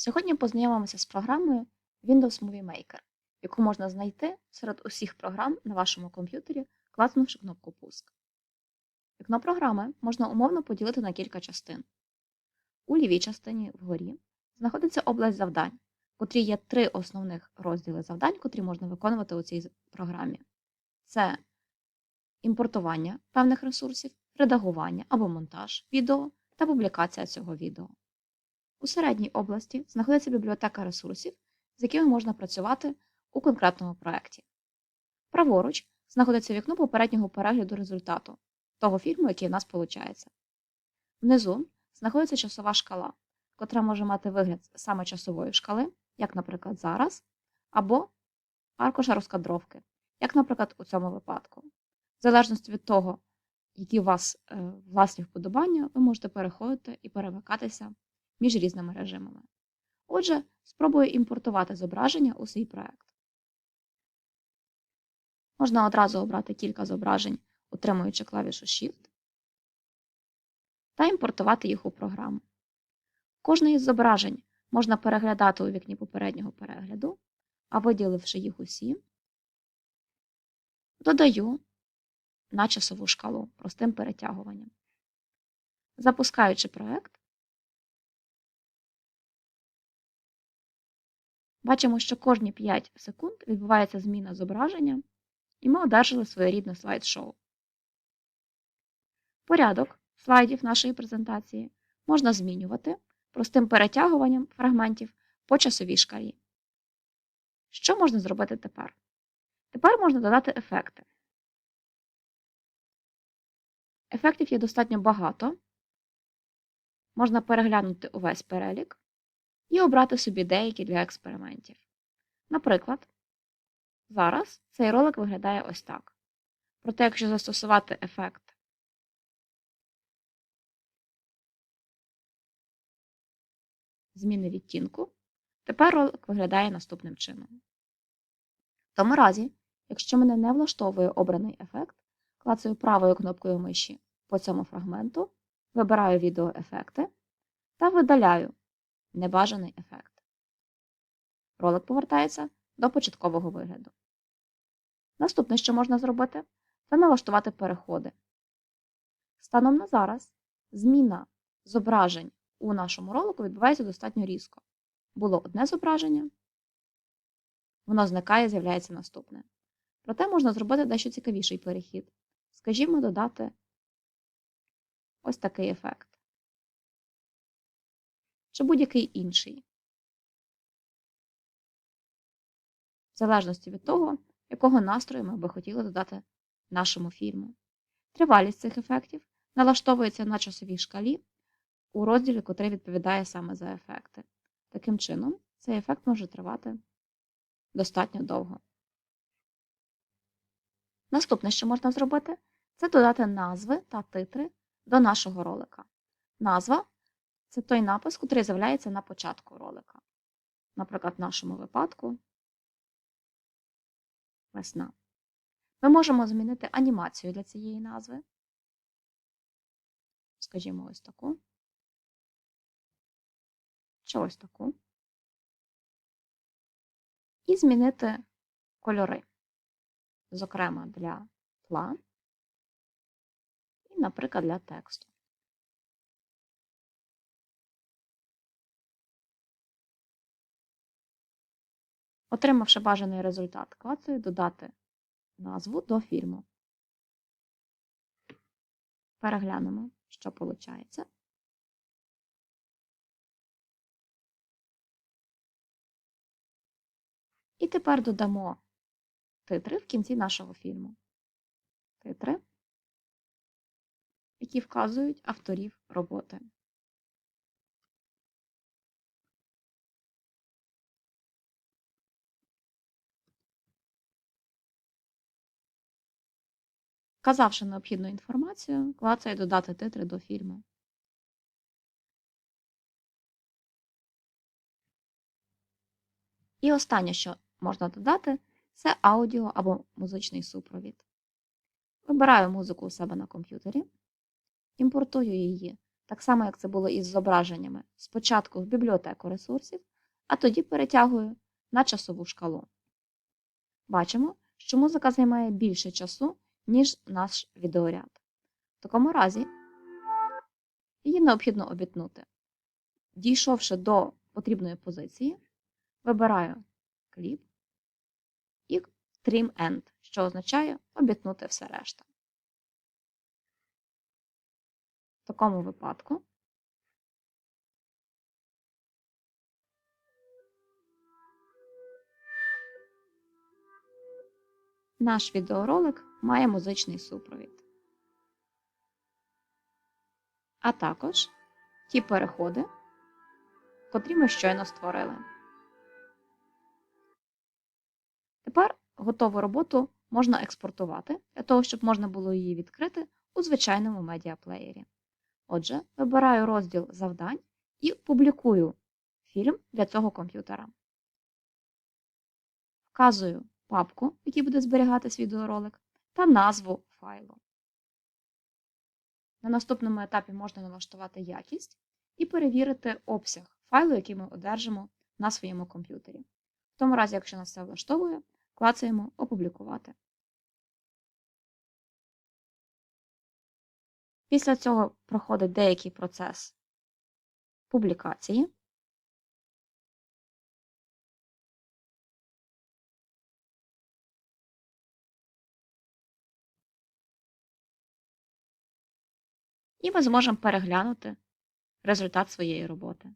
Сьогодні познайомимося з програмою Windows Movie Maker, яку можна знайти серед усіх програм на вашому комп'ютері, клацнувши кнопку Пуск. Вікно програми можна умовно поділити на кілька частин. У лівій частині вгорі знаходиться область завдань, в котрій є три основних розділи завдань, котрі можна виконувати у цій програмі. Це імпортування певних ресурсів, редагування або монтаж відео та публікація цього відео. У середній області знаходиться бібліотека ресурсів, з якими можна працювати у конкретному проєкті. Праворуч знаходиться вікно попереднього перегляду результату того фільму, який у нас виходить. Внизу знаходиться часова шкала, котра може мати вигляд саме часової шкали, як, наприклад, зараз, або аркуша розкадровки, як, наприклад, у цьому випадку. В залежності від того, які у вас е, власні вподобання, ви можете переходити і перемикатися між різними режимами. Отже, спробую імпортувати зображення у свій проект. Можна одразу обрати кілька зображень, утримуючи клавішу Shift, та імпортувати їх у програму. Кожне із зображень можна переглядати у вікні попереднього перегляду, а виділивши їх усі, додаю на часову шкалу простим перетягуванням. Запускаючи проект, бачимо, що кожні 5 секунд відбувається зміна зображення, і ми одержали своєрідне слайд-шоу. Порядок слайдів нашої презентації можна змінювати простим перетягуванням фрагментів по часовій шкалі. Що можна зробити тепер? Тепер можна додати ефекти. Ефектів є достатньо багато. Можна переглянути увесь перелік і обрати собі деякі для експериментів. Наприклад, зараз цей ролик виглядає ось так. Проте, якщо застосувати ефект зміни відтінку, тепер ролик виглядає наступним чином. В тому разі, якщо мене не влаштовує обраний ефект, клацаю правою кнопкою миші по цьому фрагменту, вибираю відеоефекти та видаляю небажаний ефект. Ролик повертається до початкового вигляду. Наступне, що можна зробити, це налаштувати переходи. Станом на зараз зміна зображень у нашому ролику відбувається достатньо різко. Було одне зображення, воно зникає, з'являється наступне. Проте можна зробити дещо цікавіший перехід. Скажімо, додати ось такий ефект. Чи будь-який інший. В залежності від того, якого настрою ми би хотіли додати нашому фільму. Тривалість цих ефектів налаштовується на часовій шкалі у розділі, котрий відповідає саме за ефекти. Таким чином, цей ефект може тривати достатньо довго. Наступне, що можна зробити, це додати назви та титри до нашого ролика. Назва це той напис, який з'являється на початку ролика. Наприклад, в нашому випадку весна. Ми можемо змінити анімацію для цієї назви. Скажімо, ось таку. Чи ось таку. І змінити кольори. Зокрема, для тла і, наприклад, для тексту. Отримавши бажаний результат, клацаю додати назву до фільму. Переглянемо, що виходить. І тепер додамо титри в кінці нашого фільму. Титри, які вказують авторів роботи. Вказавши необхідну інформацію, клацаю додати титри до фільму. І останнє, що можна додати, це аудіо або музичний супровід. Вибираю музику у себе на комп'ютері, імпортую її, так само, як це було із зображеннями, спочатку в бібліотеку ресурсів, а тоді перетягую на часову шкалу. Бачимо, що музика займає більше часу, ніж наш відеоряд. В такому разі її необхідно обітнути. Дійшовши до потрібної позиції, вибираю кліп і Trim End, що означає обітнути все решта. В такому випадку наш відеоролик має музичний супровід. А також ті переходи, котрі ми щойно створили. Тепер готову роботу можна експортувати для того, щоб можна було її відкрити у звичайному медіаплеєрі. Отже, вибираю розділ завдань і публікую фільм для цього комп'ютера. Вказую папку, в якій буде зберігатись відеоролик, та назву файлу. На наступному етапі можна налаштувати якість і перевірити обсяг файлу, який ми одержимо на своєму комп'ютері. В тому разі, якщо нас це влаштовує, клацаємо Опублікувати. Після цього проходить деякий процес публікації. І ми зможемо переглянути результат своєї роботи.